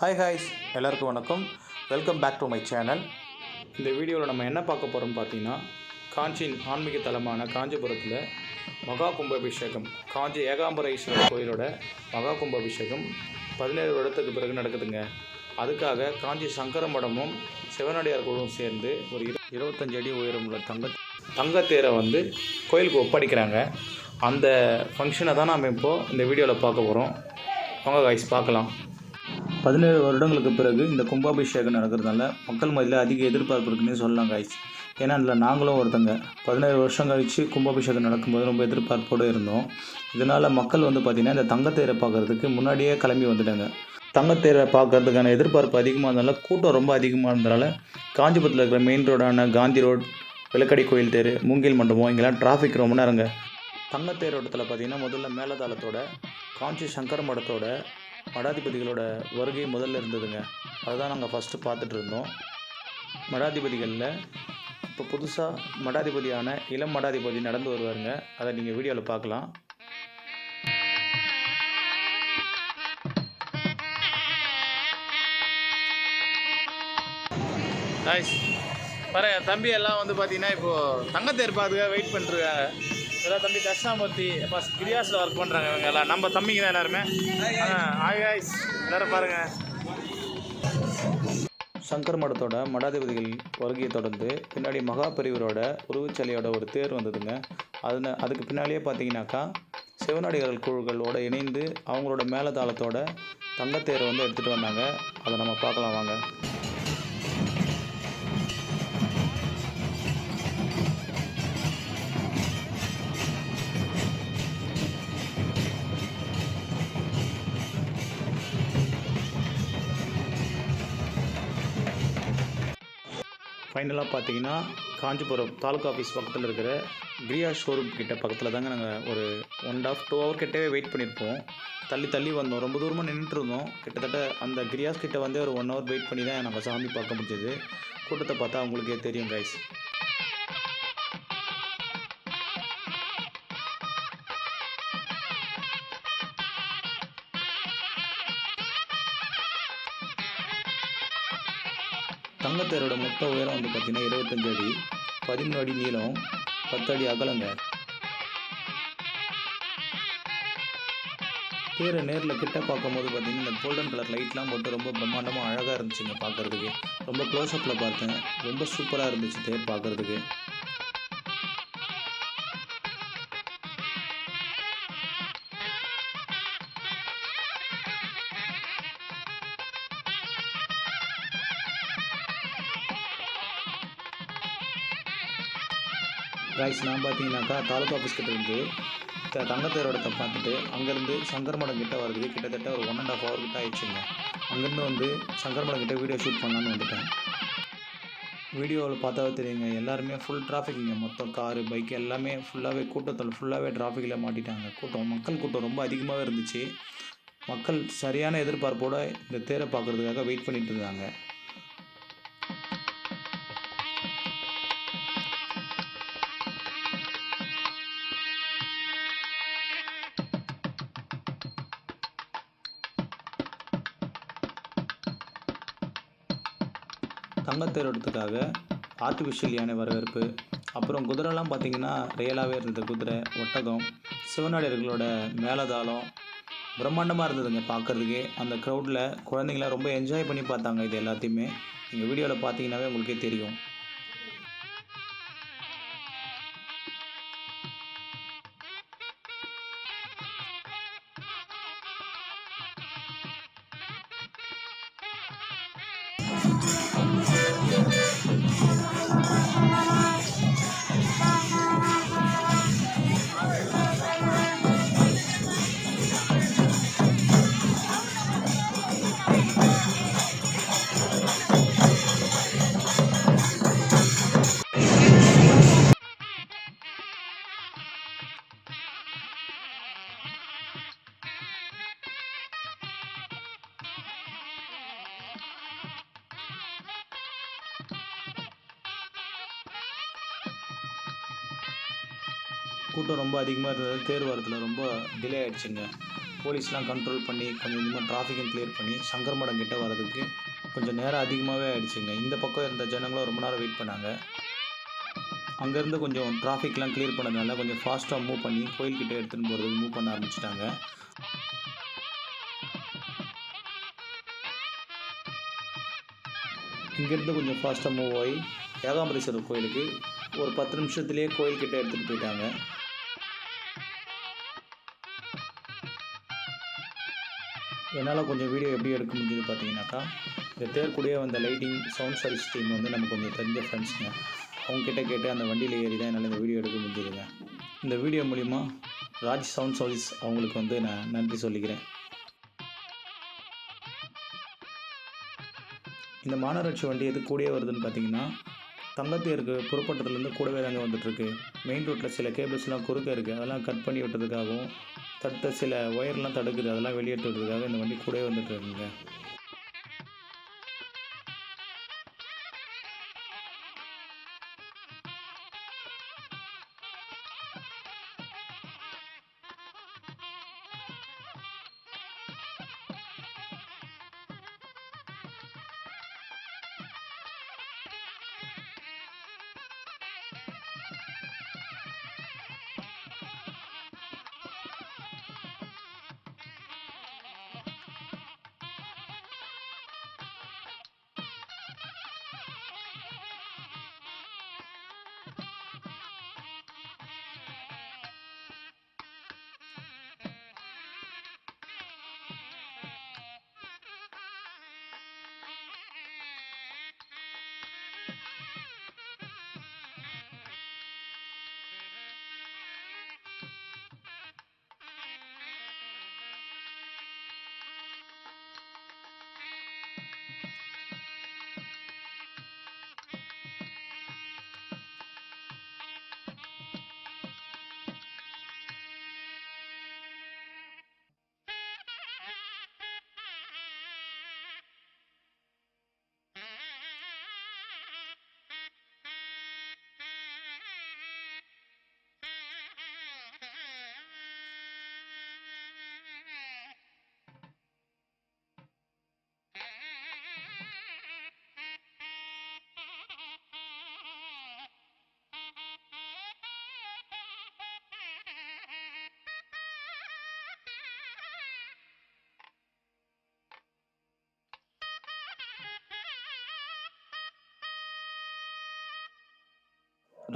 Hi ஹாய்ஸ் எல்லாருக்கும் வணக்கம். Welcome back to my channel இந்த வீடியோவில் நம்ம என்ன பார்க்க போகிறோம்னு பார்த்தீங்கன்னா காஞ்சியின் ஆன்மீக தலமான காஞ்சிபுரத்தில் மகா கும்பாபிஷேகம் காஞ்சி ஏகாம்பரேஸ்வரர் கோயிலோட மகா கும்பாபிஷேகம் பதினேழு வருடத்துக்கு பிறகு நடக்குதுங்க. அதுக்காக காஞ்சி சங்கர மடமும் சிவனடியார் குழுவும் சேர்ந்து ஒரு இரு இருபத்தஞ்சு அடி உயரமுள்ள தங்க தங்கத்தேரை வந்து கோயிலுக்கு ஒப்படைக்கிறாங்க. அந்த ஃபங்க்ஷனை தான் நாம் இப்போது இந்த வீடியோவில் பார்க்க போகிறோம் வாங்க காய்ஸ் பார்க்கலாம். பதினேழு வருடங்களுக்கு பிறகு இந்த கும்பாபிஷேகம் நடக்கிறதுனால மக்கள் மத்தியில் அதிக எதிர்பார்ப்பு இருக்குன்னே சொல்லலாம் காய்ச்சி ஏன்னா அதில் நாங்களும் ஒருத்தங்க. பதினேழு வருஷம் கழித்து கும்பாபிஷேகம் நடக்கும்போது ரொம்ப எதிர்பார்ப்போடு இருந்தோம். இதனால் மக்கள் வந்து பார்த்திங்கன்னா இந்த தங்கத்தேரை பார்க்குறதுக்கு முன்னாடியே கிளம்பி வந்துட்டாங்க. தங்கத்தேரை பார்க்கறதுக்கான எதிர்பார்ப்பு அதிகமாக இருந்தனால கூட்டம் ரொம்ப அதிகமாக இருந்தனால காஞ்சிபுரத்தில் இருக்கிற மெயின் ரோடான காந்தி ரோட் விளக்கடி கோயில் தேர் மூங்கில் மண்டபம் இங்கெல்லாம் டிராஃபிக் ரொம்ப நேரங்க. தங்கத்தேரோட்டத்தில் பார்த்தீங்கன்னா முதல்ல மேலதாளத்தோட காஞ்சி சங்கர மடத்தோட மடாதிபதிகளோட வருகை முதல்ல இருந்ததுங்க. அதுதான் நாங்கள் ஃபஸ்ட்டு பார்த்துட்டு இருந்தோம். மடாதிபதிகளில் இப்போ புதுசாக மடாதிபதியான இளம் மடாதிபதி நடந்து வருவாருங்க. அதை நீங்கள் வீடியோவில் பார்க்கலாம். பாரு தம்பி எல்லாம் வந்து பார்த்தீங்கன்னா இப்போது தங்கத்தேர் பார்த்துக்க வெயிட் பண்ணுறாங்க இதெல்லாம் தம்பி தட்சிணாமூர்த்தி இப்போ கிரியாஸில் ஒர்க் பண்ணுறாங்க இவங்க எல்லாம் நம்ம தம்பிங்க தான் எல்லாருமே. ஆய் எல்லாரும் பாருங்கள் சங்கர் மடத்தோட மடாதிபதிகள் வருகையை தொடர்ந்து பின்னாடி மகாபரிவரோட உருவச்சிலையோட ஒரு தேர் வந்ததுங்க. அது அதுக்கு பின்னாடியே பார்த்தீங்கன்னாக்கா சிவனடிகள் குழுக்களோட இணைந்து அவங்களோட மேலதாளத்தோட தங்கத்தேரை வந்து எடுத்துகிட்டு வந்தாங்க. அதை நம்ம பார்க்கலாம் வாங்க. ஃபைனலாக பார்த்தீங்கன்னா காஞ்சிபுரம் தாலுக்கா ஆஃபீஸ் பக்கத்தில் இருக்கிற பிரியா ஷோரூம் கிட்ட பக்கத்தில் தாங்க நாங்கள் ஒரு ஒன் ஆஃப் டூ ஹவர் கிட்டவே வெயிட் பண்ணியிருப்போம் தள்ளி தள்ளி வந்தோம். ரொம்ப தூரமாக நின்றுட்டு இருந்தோம் கிட்டத்தட்ட அந்த கிரியாஸ் கிட்ட வந்து ஒரு ஒன் ஹவர் வெயிட் பண்ணி தான் நாங்கள் சாமி பார்க்க முடிஞ்சது. கூட்டத்தை பார்த்தா அவங்களுக்கே தெரியும் கைஸ் தங்கத்தேரோட மொத்த உயரம் வந்து பார்த்திங்கன்னா இருபத்தஞ்சு அடி பதிமூணு அடி நீளம் பத்து அடி அகலங்க. தேரை நேரில் கிட்ட பார்க்கும்போது பார்த்தீங்கன்னா இந்த கோல்டன் கலர் லைட்லாம் போட்டு ரொம்ப பிரம்மாண்டமாக அழகாக இருந்துச்சுங்க பார்க்குறதுக்கு. ரொம்ப க்ளோஸ்அப்பில் பார்த்தேன். ரொம்ப சூப்பராக இருந்துச்சு தேர் பார்க்குறதுக்கு. ரைஸ் நான் பார்த்தீங்கன்னாக்கா தாலுக்கா ஆஃபீஸ் கிட்டேருந்து த தங்கத்தேரோடத்தை பார்த்துட்டு அங்கேருந்து சங்கர் மடம் வருது கிட்டத்தட்ட ஒரு ஒன் அண்ட் ஆஃப் ஹவர் கிட்ட ஆயிடுச்சுங்க. அங்கேருந்து வந்து சங்கர் மடம் வீடியோ ஷூட் பண்ணலான்னு வந்துட்டேன். வீடியோவில் பார்த்தாவே தெரியுங்க எல்லாருமே ஃபுல் டிராஃபிக்குங்க மொத்தம் காரு பைக் எல்லாமே ஃபுல்லாகவே கூட்டத்தில் ஃபுல்லாகவே டிராஃபிக்கில் மாட்டிட்டாங்க. கூட்டம் மக்கள் கூட்டம் ரொம்ப அதிகமாகவே இருந்துச்சு. மக்கள் சரியான எதிர்பார்ப்போடு இந்த தேரை பார்க்குறதுக்காக வெயிட் பண்ணிகிட்டு இருந்தாங்க. தங்கத்தேரோட்டத்துக்காக ஆர்டிஃபிஷியல் யானை வரவேற்பு. அப்புறம் குதிரைலாம் பார்த்தீங்கன்னா ரியலாகவே இருந்தது குதிரை ஒட்டகம் சிவநாடியர்களோட மேலதாளம். பிரம்மாண்டமாக இருந்ததுங்க பார்க்குறதுக்கே அந்த க்ரௌடில் குழந்தைங்களாம் ரொம்ப என்ஜாய் பண்ணி பார்த்தாங்க இது எல்லாத்தையுமே. நீங்கள் வீடியோவில் பார்த்தீங்கன்னாவே உங்களுக்கே தெரியும். கூட்டம் ரொம்ப அதிகமாக இருந்தது. தேர் வரத்தில் ரொம்ப டிலே ஆகிடுச்சுங்க போலீஸ்லாம் கண்ட்ரோல் பண்ணி கொஞ்சம் கொஞ்சமாக டிராஃபிக்கும் கிளியர் பண்ணி சங்கர் மடம் கிட்டே வர்றதுக்கு கொஞ்சம் நேரம் அதிகமாகவே ஆகிடுச்சுங்க இந்த பக்கம் இருந்த ஜனங்களும் ரொம்ப நேரம் வெயிட் பண்ணாங்க. அங்கேருந்து கொஞ்சம் டிராஃபிக்லாம் கிளியர் பண்ணதுனால கொஞ்சம் ஃபாஸ்ட்டாக மூவ் பண்ணி கோயில்கிட்ட எடுத்துகிட்டு போகிறதுக்கு மூவ் பண்ண ஆரம்பிச்சிட்டாங்க. இங்கேருந்து கொஞ்சம் ஃபாஸ்ட்டாக மூவ் ஆகி ஏகாம்பரேஸ்வரர் கோயிலுக்கு ஒரு பத்து நிமிஷத்துலேயே கோயில்கிட்ட எடுத்துகிட்டு போயிட்டாங்க. என்னால் கொஞ்சம் வீடியோ எப்படி எடுக்க முடிஞ்சது பார்த்தீங்கன்னாக்கா இந்த தேர்க்குடியே வந்த லைட்டிங் சவுண்ட் சர்வீஸ் டீம் வந்து நமக்கு கொஞ்சம் தெரிஞ்ச ஃப்ரெண்ட்ஸுங்க அவங்கக்கிட்ட கேட்டு அந்த வண்டியில் ஏறி தான் என்னால் இந்த வீடியோ எடுக்க முடிஞ்சதுங்க. இந்த வீடியோ மூலிமா ராஜ் சவுண்ட் சர்வீஸ் அவங்களுக்கு வந்து நான் நன்றி சொல்லிக்கிறேன். இந்த மாநகராட்சி வண்டி எது கூடயே வருதுன்னு பார்த்தீங்கன்னா தங்கத்தேருக்கு புறப்பட்டதுலேருந்து கூடவே தாங்க வந்துட்டுருக்கு. மெயின் ரோட்டில் சில கேபிள்ஸ்லாம் குறுக்க இருக்குது அதெல்லாம் கட் பண்ணி விட்டதுக்காகவும் தடுத்த சில ஒயர்லாம் தடுக்குது. அதெல்லாம் வெளியேற்று விட்டதுக்காக இந்த வண்டி கூடவே வந்துட்டு இருக்குங்க.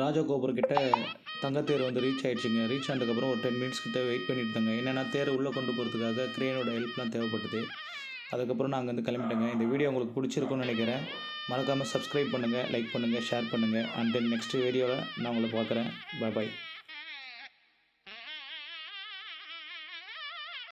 ராஜகோபுரம் கிட்ட தங்கத்தேர் வந்து ரீச் ஆயிடுச்சுங்க. ரீச் ஆனதுக்கப்புறம் ஒரு டென் மினிட்ஸ் கிட்ட வெயிட் பண்ணிட்டு இருந்தாங்க என்னென்னா தேர் உள்ளே கொண்டு போகிறதுக்காக க்ரேனோட ஹெல்ப்லாம் தேவைப்பட்டது. அதுக்கப்புறம் நான் அங்கேருந்து கிளம்பிட்டேங்க. இந்த வீடியோ உங்களுக்கு பிடிச்சிருக்குன்னு நினைக்கிறேன். மறக்காமல் சப்ஸ்கிரைப் பண்ணுங்கள் லைக் பண்ணுங்கள் ஷேர் பண்ணுங்கள் அண்ட் தென் நெக்ஸ்ட் வீடியோவில் நான் உங்களை பார்க்குறேன். பாய் பாய்